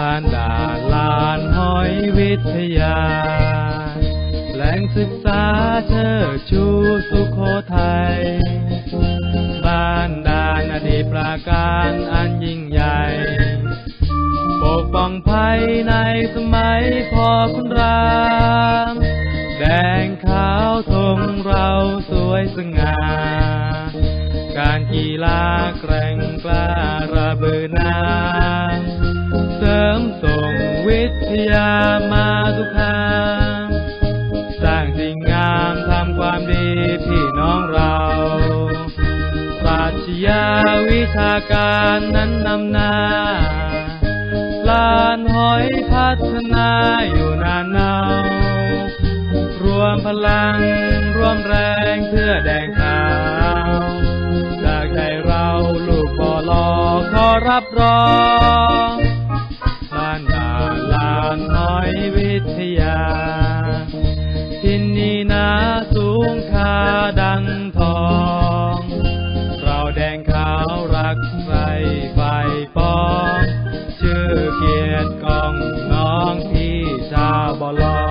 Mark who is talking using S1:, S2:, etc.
S1: บ้านด่าลานหอยวิทยา แหล่งศึกษาเชิดชูสุขโขทัย บ้านด่านอดีปราการอันยิ่งใหญ่ ปกป้องภัยในสมัยพอคุณราม แดงขาวทงเราสวยสง่า การกีฬาแกร่ง มส่งวิทยามาทุกทางสร้างสิ่งงามทำความดีพี่น้องเรา ปราชญาวิชาการนั้นนำหน้าลานหอยพัฒนาอยู่นานเนารวมพลังรวมแรงเพื่อแดงขาวจากใจเราลูกบอลอขอรับรอง วิทยาที่นี่นาสูงคาดังทอง เราแดงขาวรักใครไฟปอง ชื่อเกียรติกองน้องที่ชาบอลอ